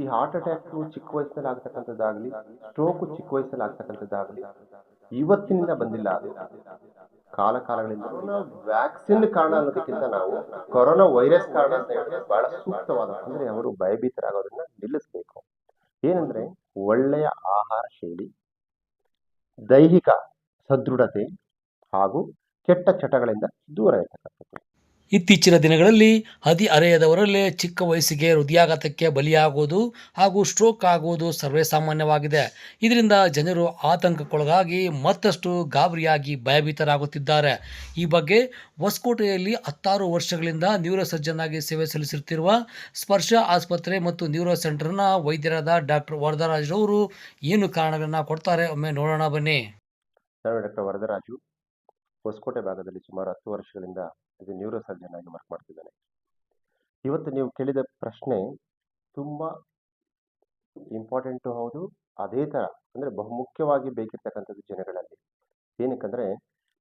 ಈ heart attack ಚಿಕ್ಕ ವಯಸ್ಸಲ್ಲಿ ಆಗ್ತಕ್ಕಂಥದ್ದಾಗ್ಲಿ ಸ್ಟ್ರೋಕ್ ಚಿಕ್ಕ ವಯಸ್ಸಲ್ಲಿ ಆಗ್ತಕ್ಕಂಥದ್ದಾಗ್ಲಿ ಇವತ್ತಿನಿಂದ ಬಂದಿಲ್ಲ ಅದು. ಕಾಲ ಕಾಲಗಳಿಂದ ವ್ಯಾಕ್ಸಿನ್ ಕಾರಣ ಅನ್ನೋದಕ್ಕಿಂತ ನಾವು ಕೊರೋನಾ ವೈರಸ್ ಕಾರಣ ಅಂತ ಹೇಳಿದ್ರೆ ಬಹಳ ಸೂಕ್ತವಾದ, ಅಂದ್ರೆ ಅವರು ಭಯಭೀತರಾಗೋದನ್ನ ನಿಲ್ಲಿಸಬೇಕು. ಏನಂದ್ರೆ ಒಳ್ಳೆಯ ಆಹಾರ ಶೈಲಿ, ದೈಹಿಕ ಸದೃಢತೆ ಹಾಗೂ ಕೆಟ್ಟ ಚಟಗಳಿಂದ ದೂರ ಇರ್ತಕ್ಕಂಥದ್ದು. ಇತ್ತೀಚಿನ ದಿನಗಳಲ್ಲಿ ಹದಿಹರೆಯದವರಲ್ಲೇ ಚಿಕ್ಕ ವಯಸ್ಸಿಗೆ ಹೃದಯಾಘಾತಕ್ಕೆ ಬಲಿಯಾಗುವುದು ಹಾಗೂ ಸ್ಟ್ರೋಕ್ ಆಗುವುದು ಸರ್ವೇಸಾಮಾನ್ಯವಾಗಿದೆ. ಇದರಿಂದ ಜನರು ಆತಂಕಕ್ಕೊಳಗಾಗಿ ಮತ್ತಷ್ಟು ಗಾಬರಿಯಾಗಿ ಭಯಭೀತರಾಗುತ್ತಿದ್ದಾರೆ. ಈ ಬಗ್ಗೆ ಹೊಸಕೋಟೆಯಲ್ಲಿ ಹತ್ತಾರು ವರ್ಷಗಳಿಂದ ನ್ಯೂರೋ ಸರ್ಜನ್ ಆಗಿ ಸೇವೆ ಸಲ್ಲಿಸುತ್ತಿರುವ ಸ್ಪರ್ಶ ಆಸ್ಪತ್ರೆ ಮತ್ತು ನ್ಯೂರೋ ಸೆಂಟರ್ನ ವೈದ್ಯರಾದ ಡಾಕ್ಟರ್ ವರದರಾಜ್ರವರು ಏನು ಕಾರಣಗಳನ್ನು ಕೊಡ್ತಾರೆ? ಒಮ್ಮೆ ನೋಡೋಣ ಬನ್ನಿ. ನಾನು ಡಾಕ್ಟರ್ ವರದರಾಜು ಹೊಸಕೋಟೆ ಭಾಗದಲ್ಲಿ ಸುಮಾರು ಹತ್ತು ವರ್ಷಗಳಿಂದ ಇದು ನ್ಯೂರೋ ಸರ್ಜನ್ ಆಗಿ ವರ್ಕ್ ಮಾಡ್ತಿದ್ದಾನೆ. ಇವತ್ತು ನೀವು ಕೇಳಿದ ಪ್ರಶ್ನೆ ತುಂಬ ಇಂಪಾರ್ಟೆಂಟು ಹೌದು, ಅದೇ ಥರ ಅಂದರೆ ಬಹುಮುಖ್ಯವಾಗಿ ಬೇಕಿರ್ತಕ್ಕಂಥದ್ದು ಜನಗಳಲ್ಲಿ. ಏನಕ್ಕಂದರೆ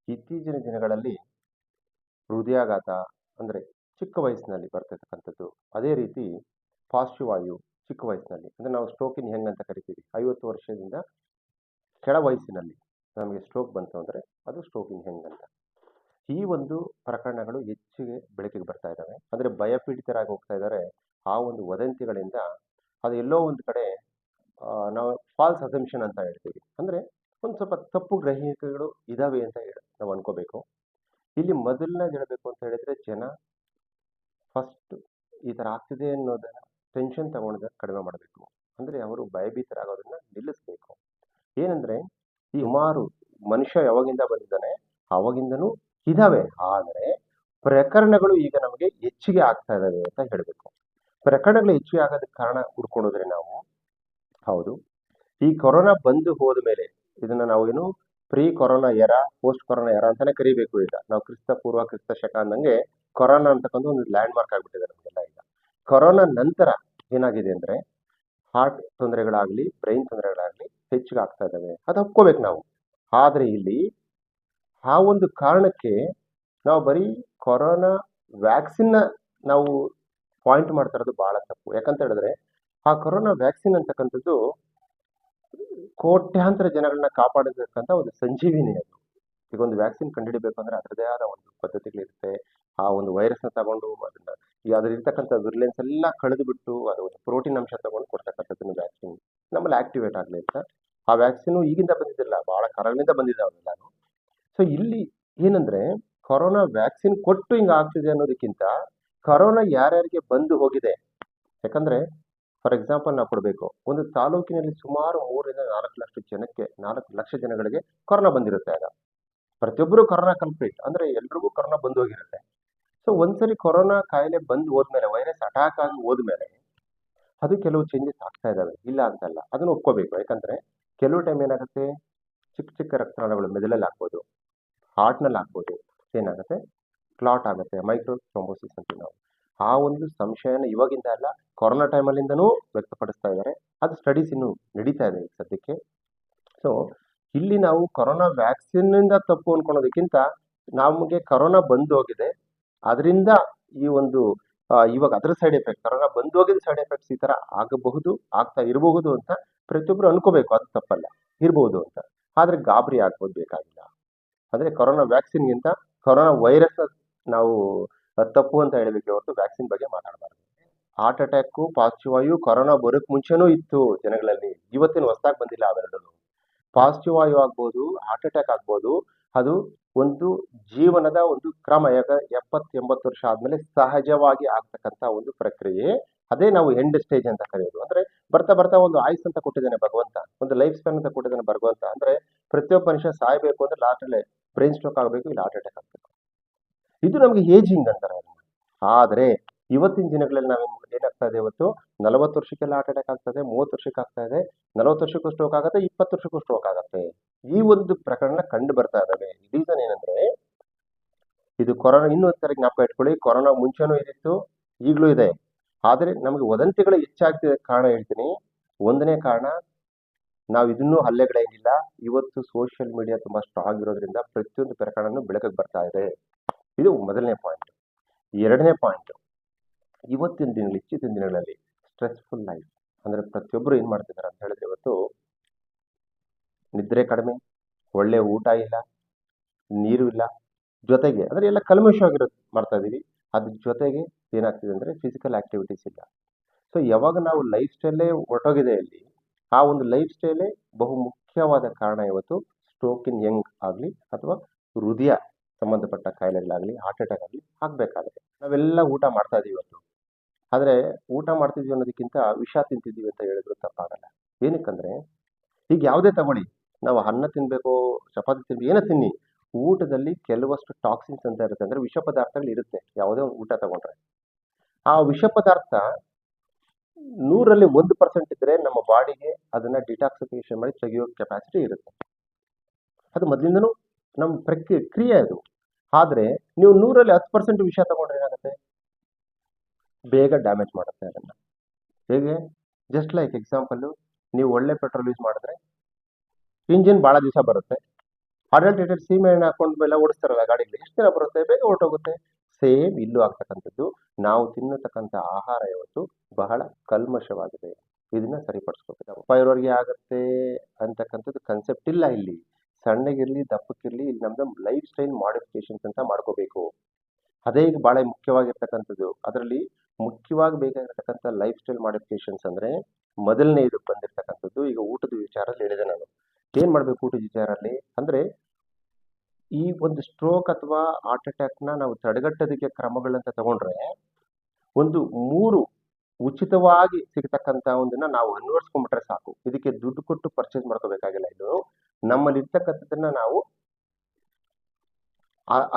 ಇತ್ತೀಚಿನ ದಿನಗಳಲ್ಲಿ ಹೃದಯಾಘಾತ ಅಂದರೆ ಚಿಕ್ಕ ವಯಸ್ಸಿನಲ್ಲಿ ಬರ್ತಿರ್ತಕ್ಕಂಥದ್ದು ಅದೇ ರೀತಿ ಪಾರ್ಶ್ವವಾಯು ಚಿಕ್ಕ ವಯಸ್ಸಿನಲ್ಲಿ. ಅಂದರೆ ನಾವು ಸ್ಟ್ರೋಕಿನ ಹೆಂಗಂತ ಕರಿತೀವಿ, ಐವತ್ತು ವರ್ಷದಿಂದ ಕೆಳ ವಯಸ್ಸಿನಲ್ಲಿ. ನಮಗೆ ಸ್ಟ್ರೋಕ್ ಬಂತು ಅಂದರೆ ಅದು ಸ್ಟ್ರೋಕ್ ಹೆಂಗ್ ಅಂತ ಈ ಒಂದು ಪ್ರಕರಣಗಳು ಹೆಚ್ಚಿಗೆ ಬೆಳಕಿಗೆ ಬರ್ತಾ ಇದ್ದಾವೆ ಅಂದರೆ ಭಯಪೀಡಿತರಾಗಿ ಹೋಗ್ತಾ ಇದ್ದಾರೆ ಆ ಒಂದು ವದಂತಿಗಳಿಂದ ಅದು ಎಲ್ಲೋ ಒಂದು ಕಡೆ ನಾವು ಫಾಲ್ಸ್ ಅಸೆಂಪ್ಷನ್ ಅಂತ ಹೇಳ್ತೀವಿ. ಅಂದರೆ ಒಂದು ಸ್ವಲ್ಪ ತಪ್ಪು ಗ್ರಹಿಕೆಗಳು ಇದ್ದಾವೆ ಅಂತ ಹೇಳಿ ನಾವು ಅನ್ಕೋಬೇಕು. ಇಲ್ಲಿ ಮೊದಲನೇ ಹೇಳಬೇಕು ಅಂತ ಹೇಳಿದರೆ ಜನ ಫಸ್ಟ್ ಈ ಥರ ಆಗ್ತಿದೆ ಅನ್ನೋದನ್ನ ಟೆನ್ಷನ್ ತಗೊಂಡ್ರೆ ಕಡಿಮೆ ಮಾಡಬೇಕು. ಅಂದರೆ ಅವರು ಭಯಭೀತರಾಗೋದನ್ನ ನಿಲ್ಲಿಸಬೇಕು. ಏನಂದರೆ ಸುಮಾರು ಮನುಷ್ಯ ಯಾವಾಗಿಂದ ಬಂದಿದ್ದಾನೆ? ಅವಾಗಿಂದನೂ ಇದಾವೆ ಆದರೆ ಪ್ರಕರಣಗಳು ಈಗ ನಮಗೆ ಹೆಚ್ಚಿಗೆ ಆಗ್ತಾ ಇದಾವೆ ಅಂತ ಹೇಳಬೇಕು. ಪ್ರಕರಣಗಳು ಹೆಚ್ಚಿಗೆ ಆಗೋದಕ್ಕೆ ಕಾರಣ ಹುಡ್ಕೊಂಡೋದ್ರೆ ನಾವು? ಹೌದು. ಈ ಕೊರೋನಾ ಬಂದು ಹೋದ ಮೇಲೆ ಇದನ್ನ ಏನು pre corona era post corona era ಅಂತಾನೆ ಕರಿಬೇಕು ಈಗ. ನಾವು ಕ್ರಿಸ್ತ ಪೂರ್ವ, ಕ್ರಿಸ್ತ ಶಕ ಅಂದಂಗೆ ಕೊರೋನಾ ಅಂತಕ್ಕಂಥ ಒಂದು ಲ್ಯಾಂಡ್ ಮಾರ್ಕ್ ಆಗ್ಬಿಟ್ಟಿದೆ ನಮಗೆಲ್ಲ ಈಗ. ಕೊರೋನಾ ನಂತರ ಏನಾಗಿದೆ ಅಂದ್ರೆ ಹಾರ್ಟ್ ತೊಂದರೆಗಳಾಗ್ಲಿ ಬ್ರೈನ್ ತೊಂದರೆಗಳಾಗ್ಲಿ ಹೆಚ್ಚಿಗೆ ಆಗ್ತಾ ಇದ್ದಾವೆ. ಅದು ಒಪ್ಕೋಬೇಕು ನಾವು. ಆದರೆ ಇಲ್ಲಿ ಆ ಒಂದು ಕಾರಣಕ್ಕೆ ನಾವು ಬರೀ ಕೊರೋನಾ ವ್ಯಾಕ್ಸಿನ್ನ ನಾವು ಪಾಯಿಂಟ್ ಮಾಡ್ತಾ ಇರೋದು ಬಹಳ ತಪ್ಪು. ಯಾಕಂತ ಹೇಳಿದ್ರೆ, ಆ ಕೊರೋನಾ ವ್ಯಾಕ್ಸಿನ್ ಅಂತಕ್ಕಂಥದ್ದು ಕೋಟ್ಯಾಂತರ ಜನಗಳನ್ನ ಕಾಪಾಡತಕ್ಕಂಥ ಒಂದು ಸಂಜೀವಿನಿ ಅದು. ಈಗ ಒಂದು ವ್ಯಾಕ್ಸಿನ್ ಕಂಡುಹಿಡಿಬೇಕು ಅಂದ್ರೆ ಅದರದೇ ಆದ ಒಂದು ಪದ್ಧತಿಗಳಿರುತ್ತೆ. ಆ ಒಂದು ವೈರಸ್ನ ತಗೊಂಡು ಅದನ್ನ ಈ ಅದ್ರಲ್ಲಿರ್ತಕ್ಕಂಥ ವಿರ್ಲೆನ್ಸ್ ಎಲ್ಲ ಕಳೆದು ಬಿಟ್ಟು ಅದು ಒಂದು ಪ್ರೋಟೀನ್ ಅಂಶ ತಗೊಂಡು ಕೊಡ್ತಕ್ಕಂಥದ್ದು ವ್ಯಾಕ್ಸಿನ್ ನಮ್ಮಲ್ಲಿ ಆಕ್ಟಿವೇಟ್ ಆಗಲಿ ಅಂತ ಆ ವ್ಯಾಕ್ಸಿನ್ ಈಗಿಂದ ಬಂದಿದ್ದಿಲ್ಲ ಬಹಳ ಬಂದಿದೆ ಬಂದಿದ್ದಾವೆಲ್ಲಾನು ಸೊ ಇಲ್ಲಿ ಏನಂದ್ರೆ, ಕೊರೋನಾ ವ್ಯಾಕ್ಸಿನ್ ಕೊಟ್ಟು ಹಿಂಗ ಆಗ್ತಿದೆ ಅನ್ನೋದಕ್ಕಿಂತ ಕೊರೋನಾ ಯಾರ್ಯಾರಿಗೆ ಬಂದು ಹೋಗಿದೆ, ಯಾಕಂದ್ರೆ ಫಾರ್ ಎಕ್ಸಾಂಪಲ್ ನಾವು ಕೊಡಬೇಕು, ಒಂದು ತಾಲೂಕಿನಲ್ಲಿ ಸುಮಾರು ಮೂರರಿಂದ ನಾಲ್ಕು ಲಕ್ಷ ಜನಕ್ಕೆ, ನಾಲ್ಕು ಲಕ್ಷ ಜನಗಳಿಗೆ ಕೊರೋನಾ ಬಂದಿರುತ್ತೆ ಆಗ. ಪ್ರತಿಯೊಬ್ಬರು ಕೊರೋನಾ ಕಂಪ್ಲೀಟ್ ಅಂದ್ರೆ ಎಲ್ರಿಗೂ ಕೊರೋನಾ ಬಂದು ಹೋಗಿರುತ್ತೆ. ಸೊ ಒಂದ್ಸರಿ ಕೊರೋನಾ ಕಾಯಿಲೆ ಬಂದು ಹೋದ್ಮೇಲೆ ವೈರಸ್ ಅಟ್ಯಾಕ್ ಆಗಿ ಹೋದ್ಮೇಲೆ, ಅದು ಕೆಲವು ಚೇಂಜಸ್ ಆಗ್ತಾ ಇದಾವೆ ಇಲ್ಲ ಅಂತಲ್ಲ, ಅದನ್ನ ಒಪ್ಕೋಬೇಕು. ಯಾಕಂದ್ರೆ ಕೆಲವು ಟೈಮ್ ಏನಾಗುತ್ತೆ? ಚಿಕ್ಕ ಚಿಕ್ಕ ರಕ್ತನಾಳಗಳು ಮೆದುಳಲ್ಲಿ ಆಗ್ಬೋದು ಹಾರ್ಟ್ನಲ್ಲಿ ಆಗ್ಬೋದು ಏನಾಗುತ್ತೆ? ಕ್ಲಾಟ್ ಆಗುತ್ತೆ. ಮೈಕ್ರೋ ಥ್ರೋಂಬೋಸಿಸ್ ಅಂತೀವಿ ನಾವು. ಆ ಒಂದು ಸಂಶಯನ ಇವಾಗಿಂದ ಅಲ್ಲ, ಕೊರೋನಾ ಟೈಮಲ್ಲಿಂದನೂ ವ್ಯಕ್ತಪಡಿಸ್ತಾ ಇದ್ದಾರೆ. ಅದು ಸ್ಟಡೀಸ್ ಇನ್ನು ನಡೀತಾ ಇದೆ ಸದ್ಯಕ್ಕೆ. ಸೊ ಇಲ್ಲಿ ನಾವು ಕೊರೋನಾ ವ್ಯಾಕ್ಸಿನ್ನಿಂದ ತಪ್ಪು ಅನ್ಕೊಳೋದಕ್ಕಿಂತ ನಮಗೆ ಕೊರೋನಾ ಬಂದು ಹೋಗಿದೆ. ಅದರಿಂದ ಈ ಒಂದು ಇವಾಗ ಅದರ ಸೈಡ್ ಎಫೆಕ್ಟ್ ಕರೋನಾ ಬಂದು ಹೋಗಿದ ಸೈಡ್ ಎಫೆಕ್ಟ್ಸ್ ಈ ಥರ ಆಗಬಹುದು, ಆಗ್ತಾ ಇರಬಹುದು ಅಂತ ಪ್ರತಿಯೊಬ್ಬರು ಅನ್ಕೋಬೇಕು, ಅದು ತಪ್ಪಲ್ಲ ಇರಬಹುದು ಅಂತ. ಆದರೆ ಗಾಬರಿ ಆಗ್ಬೋದು ಬೇಕಾಗಿಲ್ಲ. ಅಂದ್ರೆ ಕೊರೋನಾ ವ್ಯಾಕ್ಸಿನ್ಗಿಂತ ಕೊರೋನಾ ವೈರಸ್ ನಾವು ತಪ್ಪು ಅಂತ ಹೇಳಬೇಕು ಹೊರತು ವ್ಯಾಕ್ಸಿನ್ ಬಗ್ಗೆ ಮಾತಾಡಬಾರ್ದು. ಹಾರ್ಟ್ ಅಟ್ಯಾಕ್ ಪಾಸಿಟಿವ್ ವಾಯು ಕೊರೋನಾ ಬರೋಕ್ ಮುಂಚೆನೂ ಇತ್ತು ಜನಗಳಲ್ಲಿ. ಇವತ್ತಿನ ಹೊಸದಾಗಿ ಬಂದಿಲ್ಲ ಅವೆರಡೂ ಪಾಸಿಟಿವ್ ವಾಯು ಆಗ್ಬೋದು ಹಾರ್ಟ್ ಅಟ್ಯಾಕ್ ಆಗ್ಬೋದು, ಅದು ಒಂದು ಜೀವನದ ಒಂದು ಕ್ರಮ, ಯಾಕ ಎಪ್ಪತ್ತು ಎಂಬತ್ತು ವರ್ಷ ಆದ್ಮೇಲೆ ಸಹಜವಾಗಿ ಆಗ್ತಕ್ಕಂಥ ಒಂದು ಪ್ರಕ್ರಿಯೆ. ಅದೇ ನಾವು ಎಂಡ್ ಸ್ಟೇಜ್ ಅಂತ ಕರೆಯೋದು. ಅಂದ್ರೆ ಬರ್ತಾ ಬರ್ತಾ ಒಂದು ಆಯುಸ್ ಅಂತ ಕೊಟ್ಟಿದ್ದಾನೆ ಭಗವಂತ. ಒಂದು ಲೈಫ್ ಸ್ಪ್ಯಾನ್ ಅಂತ ಕೊಟ್ಟಿದ್ದಾನೆ ಭಗವಂತ. ಅಂದ್ರೆ ಪ್ರತಿಯೊಬ್ಬ ಮನುಷ್ಯ ಸಾಯ್ಬೇಕು ಅಂದ್ರೆ ಲಾಸ್ಟ್ ಅಲ್ಲೇ ಬ್ರೈನ್ ಸ್ಟ್ರೋಕ್ ಆಗಬೇಕು, ಇಲ್ಲ ಹಾರ್ಟ್ ಅಟ್ಯಾಕ್ ಆಗಬೇಕು. ಇದು ನಮಗೆ ಏಜಿಂಗ್ ಅಂತಾರೆ ಆದ್ರೆ ಇವತ್ತಿನ ದಿನಗಳಲ್ಲಿ ನಾವು ಏನಾಗ್ತಾ ಇದೆ ಇವತ್ತು? ನಲವತ್ತು ವರ್ಷಕ್ಕೆಲ್ಲ ಹಾರ್ಟ್ ಅಟ್ಯಾಕ್ ಆಗ್ತದೆ, ಮೂವತ್ತು ವರ್ಷಕ್ಕೆ ಆಗ್ತಾ ಇದೆ, ನಲವತ್ತು ವರ್ಷಕ್ಕೂ ಸ್ಟ್ರೋಕ್ ಆಗುತ್ತೆ, ಇಪ್ಪತ್ತು ವರ್ಷಕ್ಕೂ ಸ್ಟ್ರೋಕ್ ಆಗುತ್ತೆ. ಈ ಒಂದು ಪ್ರಕರಣ ಕಂಡು ಬರ್ತಾ ಇದಾವೆ. ರೀಸನ್ ಏನಂದ್ರೆ, ಇದು ಕೊರೋನಾ, ಇನ್ನೂ ತರ ಜ್ಞಾಪಕ ಇಟ್ಕೊಳ್ಳಿ. ಕೊರೋನಾ ಮುಂಚೆನೂ ಇದಿತ್ತು ಈಗಲೂ ಇದೆ. ಆದರೆ ನಮಗೆ ವದಂತಿಗಳು ಹೆಚ್ಚಾಗ್ತಿದೆ ಕಾರಣ ಹೇಳ್ತೀನಿ. ಒಂದನೇ ಕಾರಣ, ನಾವು ಇದನ್ನೂ ಹಲ್ಲೆಗಳೇನಿಲ್ಲ ಇವತ್ತು ಸೋಷಿಯಲ್ ಮೀಡಿಯಾ ತುಂಬಾ ಸ್ಟ್ರಾಂಗ್ ಇರೋದ್ರಿಂದ ಪ್ರತಿಯೊಂದು ಪ್ರಕರಣನೂ ಬೆಳಕಿಗೆ ಬರ್ತಾ ಇದೆ. ಇದು ಮೊದಲನೇ ಪಾಯಿಂಟ್ ಎರಡನೇ ಪಾಯಿಂಟ್ ಇವತ್ತಿನ ದಿನಗಳಲ್ಲಿ ಇತ್ತೀಚಿನ ದಿನಗಳಲ್ಲಿ ಸ್ಟ್ರೆಸ್ಫುಲ್ ಲೈಫ್ ಅಂದರೆ ಪ್ರತಿಯೊಬ್ಬರು ಏನು ಮಾಡ್ತಿದ್ದಾರೆ ಅಂತ ಹೇಳಿದ್ರೆ ಇವತ್ತು ನಿದ್ರೆ ಕಡಿಮೆ, ಒಳ್ಳೆ ಊಟ ಇಲ್ಲ, ನೀರು ಇಲ್ಲ, ಜೊತೆಗೆ ಅಂದರೆ ಎಲ್ಲ ಕಲ್ಮಶವಾಗಿರೋದು ಮಾಡ್ತಾ ಇದ್ದೀವಿ ಅದ್ರ ಜೊತೆಗೆ ಏನಾಗ್ತಿದೆ ಅಂದರೆ ಫಿಸಿಕಲ್ ಆ್ಯಕ್ಟಿವಿಟೀಸ್ ಇಲ್ಲ. ಸೊ ಯಾವಾಗ ನಾವು ಲೈಫ್ ಸ್ಟೈಲೇ ಹೊರಟೋಗಿದೆ ಅಲ್ಲಿ, ಆ ಒಂದು ಲೈಫ್ ಸ್ಟೈಲೇ ಬಹು ಮುಖ್ಯವಾದ ಕಾರಣ ಇವತ್ತು ಸ್ಟ್ರೋಕ್ ಇನ್ ಯಂಗ್ ಆಗಲಿ ಅಥವಾ ಹೃದಯ ಸಂಬಂಧಪಟ್ಟ ಕಾಯಿಲೆಗಳಾಗಲಿ ಹಾರ್ಟ್ ಅಟ್ಯಾಕ್ ಆಗಲಿ ಆಗಬೇಕಾದ್ರೆ ನಾವೆಲ್ಲ ಊಟ ಮಾಡ್ತಾ ಇದ್ದೀವಿ ಇವತ್ತು. ಆದರೆ ಊಟ ಮಾಡ್ತಿದ್ವಿ ಅನ್ನೋದಕ್ಕಿಂತ ವಿಷ ತಿಂತಿದ್ದೀವಿ ಅಂತ ಹೇಳಿದ್ರು ತಪ್ಪಾಗಲ್ಲ. ಏನಕ್ಕಂದ್ರೆ ಈಗ ಯಾವುದೇ ತಗೊಳ್ಳಿ. ನಾವು ಅನ್ನ ತಿನ್ಬೇಕು, ಚಪಾತಿ ತಿನ್ಬೇಕು, ಏನೋ ತಿನ್ನಿ, ಊಟದಲ್ಲಿ ಕೆಲವಷ್ಟು ಟಾಕ್ಸಿನ್ಸ್ ಅಂತ ಇರುತ್ತೆ. ಅಂದ್ರೆ ವಿಷ ಪದಾರ್ಥಗಳು ಇರುತ್ತೆ. ಯಾವುದೇ ಒಂದು ಊಟ ತಗೊಂಡ್ರೆ. ಆ ವಿಷ ಪದಾರ್ಥ ನೂರಲ್ಲಿ ಒಂದು ಪರ್ಸೆಂಟ್ ಇದ್ರೆ ನಮ್ಮ ಬಾಡಿಗೆ ಅದನ್ನ ಡಿಟಾಕ್ಸಿಫಿಕೇಶನ್ ಮಾಡಿ ತೆಗೆಯೋ ಕೆಪಾಸಿಟಿ ಇರುತ್ತೆ. ಅದು ಮೊದಲಿಂದನೂ ನಮ್ಮ ಪ್ರಕ್ರಿಯೆ, ಕ್ರಿಯೆ ಅದು. ಆದ್ರೆ ನೀವು ನೂರಲ್ಲಿ ಹತ್ತು ಪರ್ಸೆಂಟ್ ವಿಷ ತಗೊಂಡ್ರೆ ಏನಾಗುತ್ತೆ? ಬೇಗ ಡ್ಯಾಮೇಜ್ ಮಾಡುತ್ತೆ ಅದನ್ನು. ಹೇಗೆ? ಜಸ್ಟ್ ಲೈಕ್ ಎಕ್ಸಾಂಪಲ್ಲು ನೀವು ಒಳ್ಳೆ ಪೆಟ್ರೋಲ್ ಯೂಸ್ ಮಾಡಿದ್ರೆ ಇಂಜಿನ್ ಭಾಳ ದಿವಸ ಬರುತ್ತೆ. ಅಡಲ್ಟೇಟೆಡ್ ಸೀಮೆ ಎಣ್ಣೆ ಹಾಕೊಂಡು ಮೇಲೆ ಓಡಿಸ್ತಾರಲ್ಲ ಗಾಡಿಲಿ, ಎಷ್ಟು ದಿನ ಬರುತ್ತೆ? ಬೇಗ ಹೊರಟೋಗುತ್ತೆ. ಸೇಮ್ ಇಲ್ಲೂ ಆಗ್ತಕ್ಕಂಥದ್ದು. ನಾವು ತಿನ್ನತಕ್ಕಂಥ ಆಹಾರ ಇವತ್ತು ಬಹಳ ಕಲ್ಮಶವಾಗಿದೆ. ಇದನ್ನ ಸರಿಪಡಿಸ್ಕೋಬೇಕು ಪೈರೋರ್ಗೆ ಆಗುತ್ತೆ ಅಂತಕ್ಕಂಥದ್ದು ಕನ್ಸೆಪ್ಟ್ ಇಲ್ಲ ಇಲ್ಲಿ. ಸಣ್ಣಗಿರಲಿ ದಪ್ಪಕ್ಕಿರಲಿ ಇಲ್ಲಿ ನಮ್ದು ಲೈಫ್ ಸ್ಟೈಲ್ ಮಾಡಿಫಿಕೇಶನ್ಸ್ ಅಂತ ಮಾಡ್ಕೋಬೇಕು. ಅದೇ ಈಗ ಬಹಳ ಮುಖ್ಯವಾಗಿರ್ತಕ್ಕಂಥದ್ದು. ಅದರಲ್ಲಿ ಮುಖ್ಯವಾಗಿ ಬೇಕಾಗಿರ್ತಕ್ಕಂಥ ಲೈಫ್ ಸ್ಟೈಲ್ ಮಾಡಿಫಿಕೇಶನ್ಸ್ ಅಂದ್ರೆ ಮೊದಲನೇ ಇದು ಬಂದಿರತಕ್ಕಂಥದ್ದು ಈಗ ಊಟದ ವಿಚಾರದಲ್ಲಿ ಹೇಳಿದೆ ನಾನು. ಏನು ಮಾಡ್ಬೇಕು ಊಟದ ವಿಚಾರಲ್ಲಿ ಅಂದ್ರೆ ಈ ಒಂದು ಸ್ಟ್ರೋಕ್ ಅಥವಾ ಹಾರ್ಟ್ ಅಟ್ಯಾಕ್ನ ನಾವು ತಡೆಗಟ್ಟೋದಕ್ಕೆ ಕ್ರಮಗಳಂತ ತಗೊಂಡ್ರೆ ಒಂದು ಮೂರು ಉಚಿತವಾಗಿ ಸಿಗತಕ್ಕಂಥ ಒಂದನ್ನ ನಾವು ಅನ್ವರ್ಸ್ಕೊಂಡ್ಬಿಟ್ರೆ ಸಾಕು. ಇದಕ್ಕೆ ದುಡ್ಡು ಕೊಟ್ಟು ಪರ್ಚೇಸ್ ಮಾಡ್ಕೋಬೇಕಾಗಿಲ್ಲ ಇದು. ನಮ್ಮಲ್ಲಿ ಇರ್ತಕ್ಕಂಥದ್ದನ್ನ ನಾವು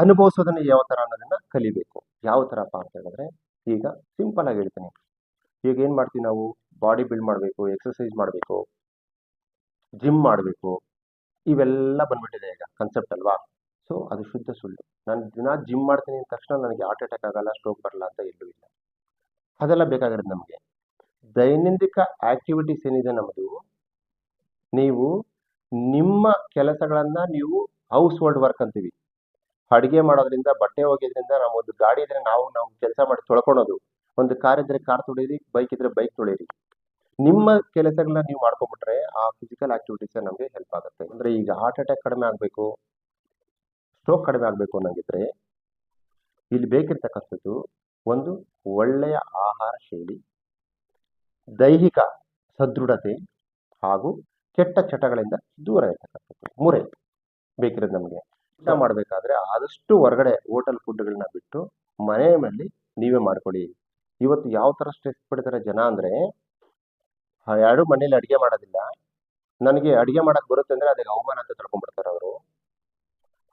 ಅನುಭವಿಸೋದನ್ನ ಯಾವ ತರ ಅನ್ನೋದನ್ನ ಕಲಿಬೇಕು. ಯಾವ ತರಪ್ಪ ಅಂತ ಹೇಳಿದ್ರೆ ಈಗ ಸಿಂಪಲ್ ಆಗಿ ಹೇಳ್ತೀನಿ. ಈಗ ಏನು ಮಾಡ್ತೀವಿ ನಾವು? ಬಾಡಿ ಬಿಲ್ಡ್ ಮಾಡಬೇಕು ಎಕ್ಸರ್ಸೈಸ್ ಮಾಡಬೇಕು ಜಿಮ್ ಮಾಡಬೇಕು, ಇವೆಲ್ಲ ಬಂದ್ಬಿಟ್ಟಿದೆ ಈಗ ಕನ್ಸೆಪ್ಟ್ ಅಲ್ವಾ? ಸೊ ಅದು ಶುದ್ಧ ಸುಳ್ಳು. ನಾನು ದಿನ ಜಿಮ್ ಮಾಡ್ತೀನಿ ಅಂದ ತಕ್ಷಣ ನನಗೆ ಹಾರ್ಟ್ ಅಟ್ಯಾಕ್ ಆಗಲ್ಲ ಸ್ಟ್ರೋಕ್ ಬರಲ್ಲ ಅಂತ ಎಲ್ಲೂ ಇಲ್ಲ. ಅದೆಲ್ಲ ಬೇಕಾಗಿರೋದು ನಮಗೆ. ದೈನಂದಿಕ ಆಕ್ಟಿವಿಟೀಸ್ ಏನಿದೆ ನಮ್ಮದು ನೀವು ನಿಮ್ಮ ಕೆಲಸಗಳನ್ನು ನೀವು ಹೌಸ್ ಹೋಲ್ಡ್ ವರ್ಕ್ ಅಂತೀವಿ. ಅಡುಗೆ ಮಾಡೋದ್ರಿಂದ, ಬಟ್ಟೆ ಒಗೆಯೋದ್ರಿಂದ ನಾವು ಒಂದು ಗಾಡಿ ಇದ್ರೆ ನಾವು ನಾವು ಕೆಲಸ ಮಾಡಿ ತೊಳ್ಕೊಳೋದು. ಒಂದು ಕಾರ್ ಇದ್ರೆ ಕಾರ್ ತೊಳೀರಿ, ಬೈಕ್ ಇದ್ರೆ ಬೈಕ್ ತೊಳೀರಿ. ನಿಮ್ಮ ಕೆಲಸಗಳನ್ನ ನೀವು ಮಾಡ್ಕೊಂಡ್ಬಿಟ್ರೆ ಆ ಫಿಸಿಕಲ್ ಆಕ್ಟಿವಿಟೀಸ್ ನಮಗೆ ಹೆಲ್ಪ್ ಆಗುತ್ತೆ. ಅಂದ್ರೆ ಈಗ ಹಾರ್ಟ್ ಅಟ್ಯಾಕ್ ಕಡಿಮೆ ಆಗಬೇಕು ಸ್ಟ್ರೋಕ್ ಕಡಿಮೆ ಆಗಬೇಕು ಅನ್ನಂಗಿದ್ರೆ, ಇಲ್ಲಿ ಬೇಕಿರ್ತಕ್ಕಂಥದ್ದು ಒಂದು ಒಳ್ಳೆಯ ಆಹಾರ ಶೈಲಿ, ದೈಹಿಕ ಸದೃಢತೆ ಹಾಗೂ ಕೆಟ್ಟ ಚಟಗಳಿಂದ ದೂರ ಇರ್ತಕ್ಕಂಥದ್ದು. ಮೂರೇ ಬೇಕಿರೋದು ನಮಗೆ. ಊಟ ಮಾಡಬೇಕಾದ್ರೆ ಆದಷ್ಟು ಹೊರಗಡೆ ಹೋಟೆಲ್ ಫುಡ್ಗಳನ್ನ ಬಿಟ್ಟು ಮನೆಯಲ್ಲಿ ನೀವೇ ಮಾಡ್ಕೊಳ್ಳಿ. ಇವತ್ತು ಯಾವ ತರ ಸ್ಟ್ರೆಸ್ ಪಡಿತಾರೆ ಜನ ಅಂದ್ರೆ ಯಾರು ಮನೇಲಿ ಅಡಿಗೆ ಮಾಡೋದಿಲ್ಲ. ನನಗೆ ಅಡುಗೆ ಮಾಡಕ್ ಬರುತ್ತೆ ಅಂದ್ರೆ ಅದಕ್ಕೆ ಅವಮಾನ ಅಂತ ತಿಳ್ಕೊಂಡ್ಬಿಡ್ತಾರೆ ಅವರು.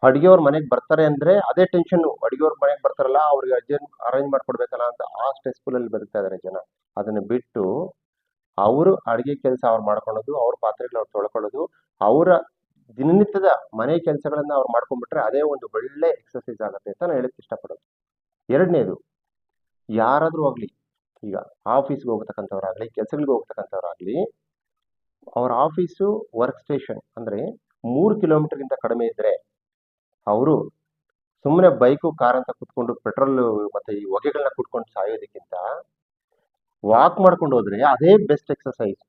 ಅಡುಗೆಯವ್ರ ಮನೆಗೆ ಬರ್ತಾರೆ ಅಂದ್ರೆ ಅದೇ ಟೆನ್ಷನ್ ಅಡಿಗೆಯವ್ರ ಮನೆಗೆ ಬರ್ತಾರಲ್ಲ, ಅವ್ರಿಗೆ ಅರ್ಜೆಂಟ್ ಅರೇಂಜ್ ಮಾಡ್ಕೊಡ್ಬೇಕಲ್ಲ ಅಂತ ಆ ಸ್ಟ್ರೆಸ್ಫುಲ್ ಅಲ್ಲಿ ಬದುಕ್ತಾ ಇದಾರೆ ಜನ. ಅದನ್ನ ಬಿಟ್ಟು ಅವರು ಅಡುಗೆ ಕೆಲಸ ಅವ್ರು ಮಾಡ್ಕೊಳ್ಳೋದು, ಅವ್ರ ಪಾತ್ರೆಗಳು ಅವ್ರು ತೊಳ್ಕೊಳ್ಳೋದು, ಅವರ ದಿನನಿತ್ಯದ ಮನೆ ಕೆಲಸಗಳನ್ನು ಅವ್ರು ಮಾಡ್ಕೊಂಡ್ಬಿಟ್ರೆ ಅದೇ ಒಂದು ಒಳ್ಳೆ ಎಕ್ಸರ್ಸೈಸ್ ಆಗುತ್ತೆ ಅಂತ ನಾನು ಹೇಳಕ್ಕೆ ಇಷ್ಟಪಡೋದು. ಎರಡನೇದು, ಯಾರಾದರೂ ಆಗಲಿ, ಈಗ ಆಫೀಸ್ಗೆ ಹೋಗ್ತಕ್ಕಂಥವ್ರಾಗ್ಲಿ, ಕೆಲ್ಸಗಳಿಗೆ ಹೋಗ್ತಕ್ಕಂಥವ್ರಾಗ್ಲಿ, ಅವ್ರ ಆಫೀಸು ವರ್ಕ್ ಸ್ಟೇಷನ್ ಅಂದ್ರೆ ಮೂರು ಕಿಲೋಮೀಟರ್ಗಿಂತ ಕಡಿಮೆ ಇದ್ದರೆ ಅವರು ಸುಮ್ಮನೆ ಬೈಕು ಕಾರ್ ಅಂತ ಕುತ್ಕೊಂಡು ಪೆಟ್ರೋಲ್ ಮತ್ತೆ ಈ ಹೊಗೆಗಳನ್ನ ಕುಟ್ಕೊಂಡು ಸಾಯೋದಕ್ಕಿಂತ ವಾಕ್ ಮಾಡ್ಕೊಂಡು ಹೋದರೆ ಅದೇ ಬೆಸ್ಟ್ ಎಕ್ಸರ್ಸೈಸ್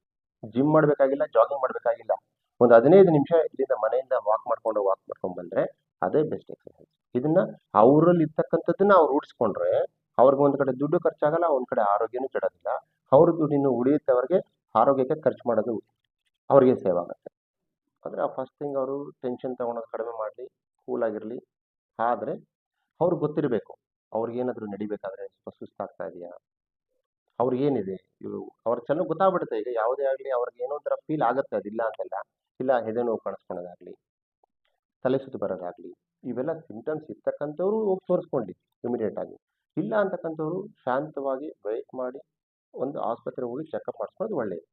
ಜಿಮ್ ಮಾಡಬೇಕಾಗಿಲ್ಲ ಜಾಗಿಂಗ್ ಮಾಡ್ಬೇಕಾಗಿಲ್ಲ. ಒಂದು ಹದಿನೈದು ನಿಮಿಷ ಇಲ್ಲಿಂದ ಮನೆಯಿಂದ ವಾಕ್ ಮಾಡ್ಕೊಂಡು ವಾಕ್ ಮಾಡ್ಕೊಂಡು ಬಂದ್ರೆ ಅದೇ ಬೆಸ್ಟ್ ಎಕ್ಸರ್ಸೈಸ್ ಇದನ್ನ ಅವರಲ್ಲಿ ಇರ್ತಕ್ಕಂಥದ್ದನ್ನ ಅವ್ರು ರೂಢಿಸ್ಕೊಂಡ್ರೆ ಅವ್ರಿಗೆ ಒಂದು ಕಡೆ ದುಡ್ಡು ಖರ್ಚಾಗಲ್ಲ, ಒಂದು ಕಡೆ ಆರೋಗ್ಯನೂ ಕೆಡೋದಿಲ್ಲ. ಅವ್ರ ದುಡ್ಡಿನ್ನು ಉಳಿಯುತ್ತವ್ರಿಗೆ ಆರೋಗ್ಯಕ್ಕೆ ಖರ್ಚು ಮಾಡೋದು ಅವ್ರಿಗೆ ಸೇವ್ ಆಗುತ್ತೆ. ಅಂದ್ರೆ ಆ ಫಸ್ಟ್ ಥಿಂಗ್ ಅವರು ಟೆನ್ಷನ್ ತಗೊಳೋದು ಕಡಿಮೆ ಮಾಡಲಿ ಕೂಲ್ ಆಗಿರಲಿ. ಆದ್ರೆ ಅವ್ರಿಗೆ ಗೊತ್ತಿರಬೇಕು, ಅವ್ರಿಗೇನಾದ್ರೂ ನಡಿಬೇಕಾದ್ರೆ ಸ್ವಲ್ಪ ಸುಸ್ತಾಗ್ತಾ ಇದೆಯಾ? ಅವ್ರಿಗೇನಿದೆ ಇವು ಅವ್ರ ಚೆನ್ನಾಗಿ ಗೊತ್ತಾಗ್ಬಿಡುತ್ತೆ. ಈಗ ಯಾವುದೇ ಆಗಲಿ ಅವ್ರಿಗೆ ಏನೋ ಒಂಥರ ಫೀಲ್ ಆಗುತ್ತೆ ಅದಿಲ್ಲ ಅಂತಲ್ಲ. ಇಲ್ಲ, ಎದೆ ನೋವು ಕಾಣಿಸ್ಕೊಳೋದಾಗ್ಲಿ, ತಲೆ ಸುತ್ತು ಬರೋದಾಗಲಿ, ಇವೆಲ್ಲ ಸಿಂಟಮ್ಸ್ ಇರ್ತಕ್ಕಂಥವ್ರು ಹೋಗಿ ತೋರಿಸ್ಕೊಂಡು ಇಮಿಡಿಯೇಟ್ ಆಗಿ. ಇಲ್ಲ ಅಂತಕ್ಕಂಥವ್ರು ಶಾಂತವಾಗಿ ವೆಯ್ಟ್ ಮಾಡಿ, ಒಂದು ಆಸ್ಪತ್ರೆಗೆ ಹೋಗಿ ಚೆಕಪ್ ಮಾಡಿಸ್ಕೊಳ್ಳೋದು ಒಳ್ಳೆಯದು